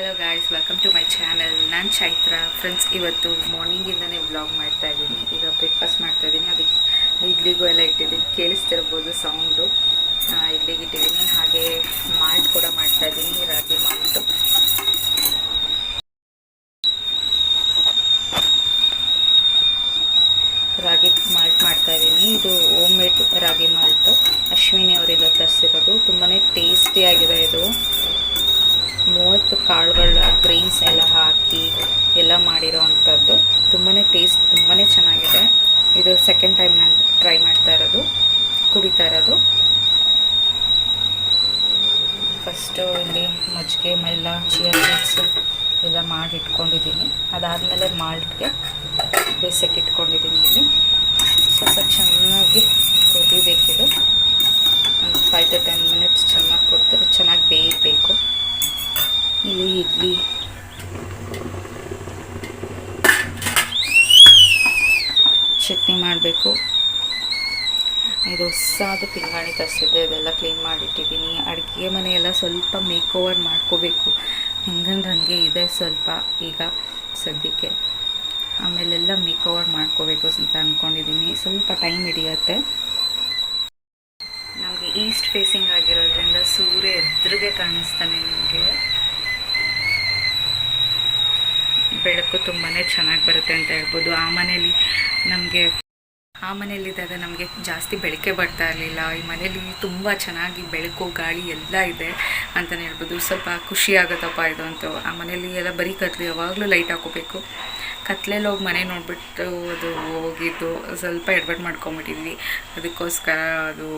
Hello guys welcome to my channel ನಾನು Chaitra friends ಇವತ್ತು ಮಾರ್ನಿಂಗಿಂದನೇ vlog ಮಾಡ್ತಾ ಇದ್ದೀನಿ. ಈಗ ಬ್ರೇಕ್ಫಾಸ್ಟ್ ಮಾಡ್ತಾ ಇದ್ದೀನಿ. ಅದಕ್ಕೆ ಇಡ್ಲಿಗೂ ಎಲ್ಲ ಇಟ್ಟಿದ್ದೀನಿ. ಕೇಳಿಸ್ತಿರ್ಬೋದು ಸೌಂಡು ಇಡ್ಲಿಗೆ ಇಟ್ಟಿದ್ದೀನಿ. ಹಾಗೆ ಮಾಲ್ಟ್ ಕೂಡ ಮಾಡ್ತಾ ಇದ್ದೀನಿ, ರಾಗಿ ಮಾಲ್ಟು ರಾಗಿ ಮಾಲ್ಟ್ ಮಾಡ್ತಾ ಇದ್ದೀನಿ. ಇದು ಓಮ್ ಮೇಡ್ ರಾಗಿ ಮಾಲ್ಟು ಕಾಳುಗಳ ಗ್ರೀನ್ಸ್ ಎಲ್ಲ ಹಾಕಿ ಎಲ್ಲ ಮಾಡಿರೋ ಅಂಥದ್ದು. ತುಂಬಾ ಟೇಸ್ಟ್ ತುಂಬಾ ಚೆನ್ನಾಗಿದೆ. ಇದು ಸೆಕೆಂಡ್ ಟೈಮ್ ನಾನು ಟ್ರೈ ಮಾಡ್ತಾ ಇರೋದು ಕುಡಿತಾ ಇರೋದು ಫಸ್ಟು ಇಲ್ಲಿ ಮಜ್ಜಿಗೆ ಮೆಲ್ಲ ಚಿಯಾ ಸೀಡ್ಸು ಎಲ್ಲ ಮಾಡಿ ಇಟ್ಕೊಂಡಿದ್ದೀನಿ ಅದಾದಮೇಲೆ ಮಾಲ್ಟ್ಗೆ ಬೇಸಕ್ಕೆ ಇಟ್ಕೊಂಡಿದ್ದೀನಿ ಇಲ್ಲಿ ಸ್ವಲ್ಪ ಚೆನ್ನಾಗಿ ಕುದಿಬೇಕಿದು ಒಂದು ಫೈವ್ ಟು ಟೆನ್ ಮಿನಿಟ್ಸ್ ಚೆನ್ನಾಗಿ ಕುದ್ರೆ ಚೆನ್ನಾಗಿ ಬೇಯಬೇಕು ಇಲ್ಲಿ ಇಡ್ಲಿ ಚಟ್ನಿ ಮಾಡಬೇಕು. ಇದು ಹೊಸಾದ ಪಿಂಗಾಣಿ ತರಿಸಿದ್ದೆ, ಇದೆಲ್ಲ ಕ್ಲೀನ್ ಮಾಡಿಟ್ಟಿದ್ದೀನಿ. ಅಡುಗೆ ಮನೆಯೆಲ್ಲ ಸ್ವಲ್ಪ ಮೇಕ್ ಓವರ್ ಮಾಡ್ಕೋಬೇಕು. ಹೆಂಗಂದ್ರೆ ಹಾಗೆ ಇದೆ ಸ್ವಲ್ಪ ಈಗ ಸದ್ಯಕ್ಕೆ. ಆಮೇಲೆಲ್ಲ ಮೇಕ್ ಓವರ್ ಮಾಡ್ಕೋಬೇಕು ಅಂತ ಅಂದ್ಕೊಂಡಿದ್ದೀನಿ ಸ್ವಲ್ಪ ಟೈಮ್ ಹಿಡಿಯುತ್ತೆ. ನಮಗೆ ಈಸ್ಟ್ ಫೇಸಿಂಗ್ ಆಗಿರೋದ್ರಿಂದ ಸೂರ್ಯ ಎದುರಿಗೆ ಕಾಣಿಸ್ತಾನೆ ನಿಮಗೆ. ಬೆಳಕು ತುಂಬಾ ಚೆನ್ನಾಗಿ ಬರುತ್ತೆ ಅಂತ ಹೇಳ್ಬೋದು. ಆ ಮನೇಲಿ ನಮಗೆ, ಆ ಮನೇಲಿದ್ದಾಗ ನಮಗೆ ಜಾಸ್ತಿ ಬೆಳಕೆ ಬರ್ತಾ ಇರಲಿಲ್ಲ. ಈ ಮನೇಲಿ ತುಂಬ ಚೆನ್ನಾಗಿ ಬೆಳಕು, ಗಾಳಿ ಎಲ್ಲ ಇದೆ ಅಂತಲೇ ಹೇಳ್ಬೋದು. ಸ್ವಲ್ಪ ಖುಷಿ ಆಗುತ್ತಪ್ಪ ಇದು ಅಂತ. ಆ ಮನೇಲಿ ಎಲ್ಲ ಬರೀ ಕತ್ಲು, ಯಾವಾಗಲೂ ಲೈಟ್ ಹಾಕೋಬೇಕು ಕತ್ಲೆಲ್ಲಿ ಹೋಗಿ ಮನೆ ನೋಡಿಬಿಟ್ಟು ಅದು ಹೋಗಿದ್ದು. ಸ್ವಲ್ಪ ಎಡ್ವರ್ಟ್ ಮಾಡ್ಕೊಂಬಿಟ್ಟಿದ್ವಿ. ಅದಕ್ಕೋಸ್ಕರ ಅದು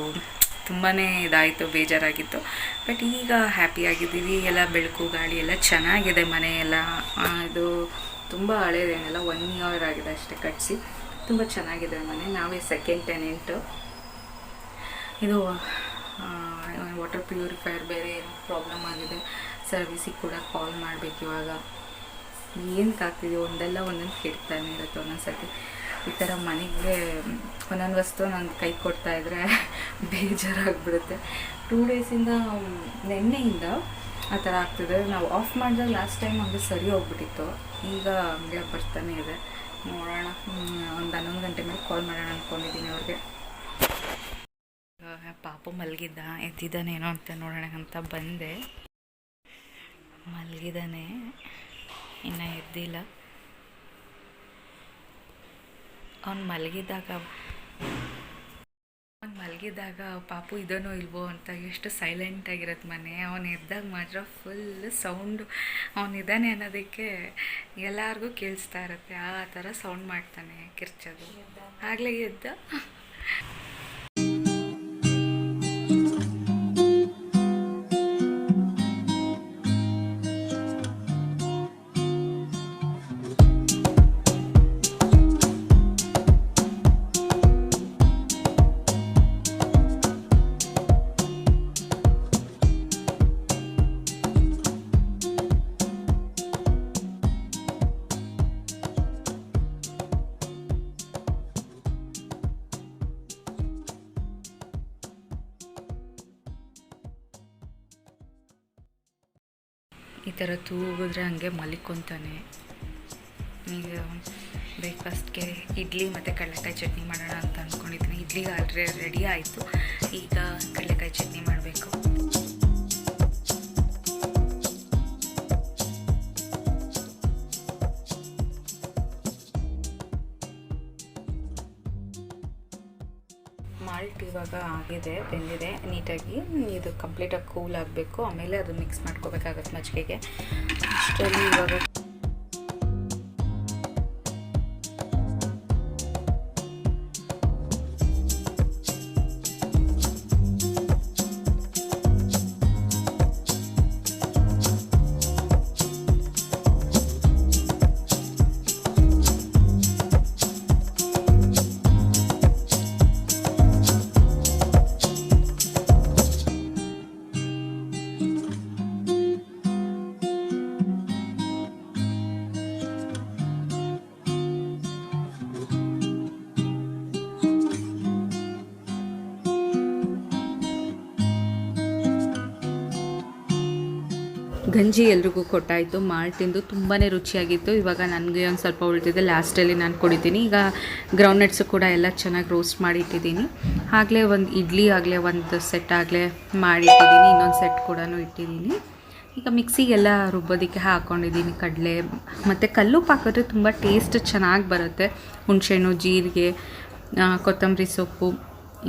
ತುಂಬಾ ಇದಾಯಿತು, ಬೇಜಾರಾಗಿತ್ತು. ಬಟ್ ಈಗ ಹ್ಯಾಪಿಯಾಗಿದ್ದೀವಿ ಎಲ್ಲ ಬೆಳಕು ಗಾಳಿ ಎಲ್ಲ ಚೆನ್ನಾಗಿದೆ ಮನೆಯೆಲ್ಲ ಇದು ತುಂಬ ಹಳೇದೇನೆಲ್ಲ ಒನ್ ಇಯರ್ ಆಗಿದೆ ಅಷ್ಟೇ ಕಟ್ಟಿಸಿ ತುಂಬ ಚೆನ್ನಾಗಿದೆ ಮನೆ, ನಾವೇ ಸೆಕೆಂಡ್ ಟೆನೆಂಟು ಇದು ವಾಟರ್ ಪ್ಯೂರಿಫೈಯರ್ ಬೇರೆ ಏನು ಪ್ರಾಬ್ಲಮ್ ಆಗಿದೆ ಸರ್ವಿಸಿಗೆ ಕೂಡ ಕಾಲ್ ಮಾಡಬೇಕು ಇವಾಗ. ಏನಕ್ಕೆ ಆಗ್ತಿದೆ ಒಂದೆಲ್ಲ ಒಂದೊಂದು ಕೆಡ್ತಾನೆ ಇರುತ್ತೆ ಒಂದೊಂದು ಸತಿ ಈ ಥರ ಮನೆಗೆ ಒಂದೊಂದು ವಸ್ತು ನಂಗೆ ಕೈ ಕೊಡ್ತಾ ಇದ್ರೆ ಬೇಜಾರಾಗ್ಬಿಡುತ್ತೆ. ಟೂ ಡೇಸಿಂದ ನೆನ್ನೆಯಿಂದ ಆ ಥರ ಆಗ್ತಿದೆ. ನಾವು ಆಫ್ ಮಾಡಿದಾಗ ಲಾಸ್ಟ್ ಟೈಮ್ ಹಂಗೆ ಸರಿ ಹೋಗ್ಬಿಟ್ಟಿತ್ತು. ಈಗ ಹಂಗೆ ಬರ್ತಾನೆ ಇದೆ. ನೋಡೋಣ. ಒಂದು ಹನ್ನೊಂದು ಗಂಟೆ ಮೇಲೆ ಕಾಲ್ ಮಾಡೋಣ ಅಂದ್ಕೊಂಡಿದ್ದೀನಿ ಅವ್ರಿಗೆ. ಪಾಪು ಮಲಗಿದ್ದ. ಎದ್ದಿದ್ದಾನೇನೋ ಅಂತ ನೋಡೋಣ ಅಂತ ಬಂದೆ. ಮಲಗಿದ್ದಾನೆ. ಇನ್ನು ಎದ್ದಿಲ್ಲ. ಅವ್ನು ಮಲಗಿದಾಗ ಅವ್ನು ಮಲಗಿದಾಗ ಪಾಪು ಇದನೋ ಇಲ್ವೋ ಅಂತ ಎಷ್ಟು ಸೈಲೆಂಟ್ ಆಗಿರತ್ತೆ ಮನೆ. ಅವನು ಎದ್ದಾಗ ಮಾತ್ರ ಫುಲ್ ಸೌಂಡು ಅವನಿದ್ದಾನೆ ಅನ್ನೋದಕ್ಕೆ ಎಲ್ಲರಿಗೂ ಕೇಳಿಸ್ತಾ ಇರುತ್ತೆ. ಆ ಥರ ಸೌಂಡ್ ಮಾಡ್ತಾನೆ ಕಿರ್ಚೋದು. ಆಗಲೇ ಎದ್ದ? ಈ ಥರ ತೂಗಿದ್ರೆ ಹಂಗೆ ಮಲಿಕೊಂತಾನೆ. ಈಗ ಬ್ರೇಕ್ಫಾಸ್ಟ್ಗೆ ಇಡ್ಲಿ ಮತ್ತು ಕಡಲೆಕಾಯಿ ಚಟ್ನಿ ಮಾಡೋಣ ಅಂತ ಅಂದ್ಕೊಂಡಿದ್ದೀನಿ ಇಡ್ಲಿ ಆಲ್ರೆ ರೆಡಿ ಆಯಿತು. ಈಗ ಕಡಲೆಕಾಯಿ ಚಟ್ನಿ ಮಾಡಬೇಕು. ಮಾಲ್ಟ್ ಇವಾಗ ಆಗಿದೆ, ಬೆಂದಿದೆ, ನೀಟಾಗಿ. ಇದು ಕಂಪ್ಲೀಟಾಗಿ ಕೂಲ್ ಆಗಬೇಕು. ಆಮೇಲೆ ಅದು ಮಿಕ್ಸ್ ಮಾಡ್ಕೋಬೇಕಾಗತ್ತೆ ಮಜ್ಜಿಗೆಗೆ. ಅಷ್ಟರಲ್ಲಿ ಇವಾಗ ಗಂಜಿ ಎಲ್ರಿಗೂ ಕೊಟ್ಟಾಯಿತು. ಮಾಲ್ಟಿಂದು ತುಂಬಾ ರುಚಿಯಾಗಿತ್ತು. ಇವಾಗ ನನಗೆ ಒಂದು ಸ್ವಲ್ಪ ಉಳಿದಿದೆ. ಲಾಸ್ಟಲ್ಲಿ ನಾನು ಕುಡಿತೀನಿ ಈಗ ಗ್ರೌಂಡ್ನಟ್ಸು ಕೂಡ ಎಲ್ಲ ಚೆನ್ನಾಗಿ ರೋಸ್ಟ್ ಮಾಡಿ ಇಟ್ಟಿದ್ದೀನಿ. ಆಗಲೇ ಒಂದು ಇಡ್ಲಿ, ಆಗಲೇ ಒಂದು ಸೆಟ್ ಆಗಲೇ ಮಾಡಿಟ್ಟಿದ್ದೀನಿ ಇನ್ನೊಂದು ಸೆಟ್ ಕೂಡ ಇಟ್ಟಿದ್ದೀನಿ. ಈಗ ಮಿಕ್ಸಿಗೆಲ್ಲ ರುಬ್ಬೋದಕ್ಕೆ ಹಾಕ್ಕೊಂಡಿದ್ದೀನಿ ಕಡಲೆ. ಮತ್ತು ಕಲ್ಲು ಹಾಕಿದ್ರೆ ತುಂಬ ಟೇಸ್ಟ್ ಚೆನ್ನಾಗಿ ಬರುತ್ತೆ. ಹುಣಸೆಹಣ್ಣು, ಜೀರಿಗೆ ಕೊತ್ತಂಬರಿ ಸೊಪ್ಪು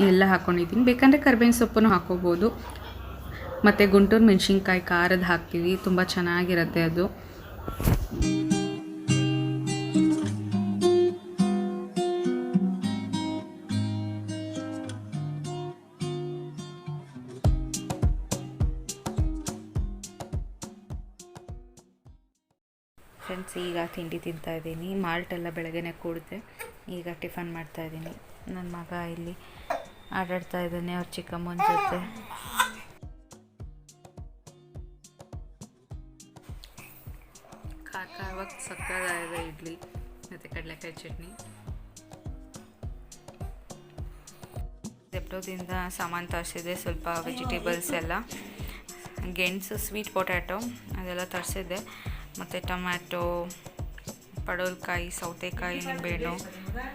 ಎಲ್ಲ ಹಾಕ್ಕೊಂಡಿದ್ದೀನಿ ಬೇಕಂದರೆ ಕರ್ಬೇವಿನ ಸೊಪ್ಪನ್ನು ಹಾಕೋಬೋದು. ಮತ್ತು ಗುಂಟೂರು ಮೆಣಸಿನ್ಕಾಯಿ ಖಾರದ ಹಾಕ್ತೀವಿ. ತುಂಬ ಚೆನ್ನಾಗಿರುತ್ತೆ ಅದು. ಫ್ರೆಂಡ್ಸ್, ಈಗ ತಿಂಡಿ ತಿಂತಾ ಇದ್ದೀನಿ. ಮಾಲ್ಟ್ ಎಲ್ಲ ಬೆಳಗ್ಗೆನೆ ಕೂಡಿದೆ ಈಗ ಟಿಫನ್ ಮಾಡ್ತಾ ಇದ್ದೀನಿ. ನನ್ನ ಮಗ ಇಲ್ಲಿ ಆಟಾಡ್ತಾ ಇದ್ದಾನೆ, ಅವ್ರ ಚಿಕ್ಕಮ್ಮನ ಜೊತೆ. ಖಾರ ಸಕ್ಕದಾಗಿದೆ ಇಡ್ಲಿ ಮತ್ತು ಕಡಲೆಕಾಯಿ ಚಟ್ನಿ. ಜೆಪ್ಟೋದಿಂದ ಸಾಮಾನು ತರಿಸಿದೆ ಸ್ವಲ್ಪ ವೆಜಿಟೇಬಲ್ಸ್ ಎಲ್ಲ. ಗೆಣಸು ಸ್ವೀಟ್ ಪೊಟ್ಯಾಟೊ ಅದೆಲ್ಲ ತರಿಸಿದ್ದೆ. ಮತ್ತು ಟೊಮ್ಯಾಟೊ ಪಡೋಲ್ಕಾಯಿ ಸೌತೆಕಾಯಿ, ನಿಂಬೆಹಣ್ಣು,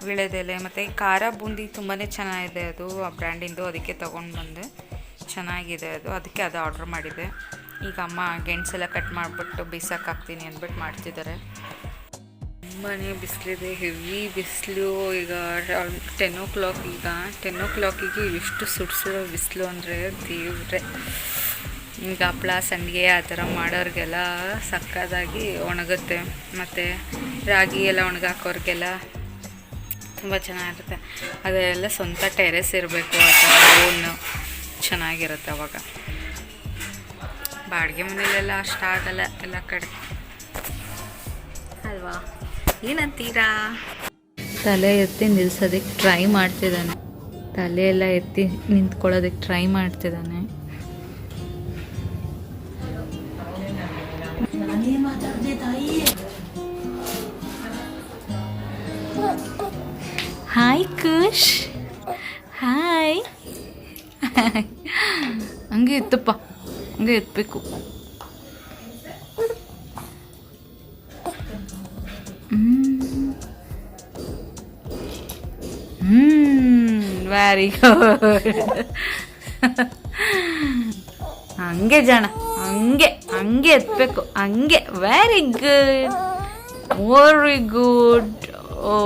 ವಿಳೆದೆಲೆ ಮತ್ತು ಖಾರ ಬೂಂದಿ ತುಂಬಾ ಚೆನ್ನಾಗಿದೆ ಅದು ಆ ಬ್ರ್ಯಾಂಡಿಂದು ಅದಕ್ಕೆ ತೊಗೊಂಡು ಬಂದೆ. ಚೆನ್ನಾಗಿದೆ ಅದು. ಅದಕ್ಕೆ ಅದು ಆರ್ಡ್ರ್ ಮಾಡಿದೆ ಈಗ ಅಮ್ಮ ಗೆಣಸೆಲ್ಲ ಕಟ್ ಮಾಡಿಬಿಟ್ಟು ಬೀಸಕ್ಕೆ ಹಾಕ್ತೀನಿ ಅಂದ್ಬಿಟ್ಟು ಮಾಡ್ತಿದ್ದಾರೆ. ತುಂಬಾ ಬಿಸಿಲಿದೆ, ಹೆವಿ ಬಿಸಿಲು. ಈಗ ಟೆನ್ ಓ ಕ್ಲಾಕ್ ಈಗ. ಟೆನ್ ಓ ಕ್ಲಾಕಿಗೆ ಎಷ್ಟು ಸುಡ್ಸಿರೋ ಬಿಸಿಲು ಅಂದರೆ ದೇವ್ರೆ. ಈಗ ಹಪ್ಳ, ಸಂಡಿಗೆ ಆ ಥರ ಮಾಡೋರಿಗೆಲ್ಲ ಸಕ್ಕದಾಗಿ ಒಣಗುತ್ತೆ. ಮತ್ತು ರಾಗಿ ಎಲ್ಲ ಒಣಗಾಕೋರಿಗೆಲ್ಲ ತುಂಬ ಚೆನ್ನಾಗಿರುತ್ತೆ. ಅದೆಲ್ಲ ಸ್ವಂತ ಟೆರೆಸ್ ಇರಬೇಕು, ಆ ಥರ ಓನ್ ಚೆನ್ನಾಗಿರುತ್ತೆ ಅವಾಗ. ಬಾಡಿಗೆ ಮನೇಲೆಲ್ಲ ಅಷ್ಟು ಆಗಲ್ಲ ಎಲ್ಲ ಕಡೆ. ಅಲ್ವಾ? ಏನಂತೀರಾ? ತಲೆ ಎತ್ತಿ ನಿಲ್ಸೋದಕ್ಕೆ ಟ್ರೈ ಮಾಡ್ತಿದ್ದಾನೆ. ತಲೆ ಎಲ್ಲ ಎತ್ತಿ ನಿಂತ್ಕೊಳ್ಳೋದಕ್ಕೆ ಟ್ರೈ ಮಾಡ್ತಿದ್ದಾನೆ. ಹಾಯ್ ಕುಶ್ ಹಾಯ್ ಹಂಗೆ ಎತ್ತಪ್ಪ ಹಂಗೆ ಎತ್ತಬೇಕು ಹ್ಮ್ ವೆರಿ ಗುಡ್ ಹಂಗೆ ಜನ ಹಂಗೆ ಹಂಗೆ ಎತ್ಬೇಕು ಹಂಗೆ ವೆರಿ ಗುಡ್ ವೆರಿ ಗುಡ್ ಓ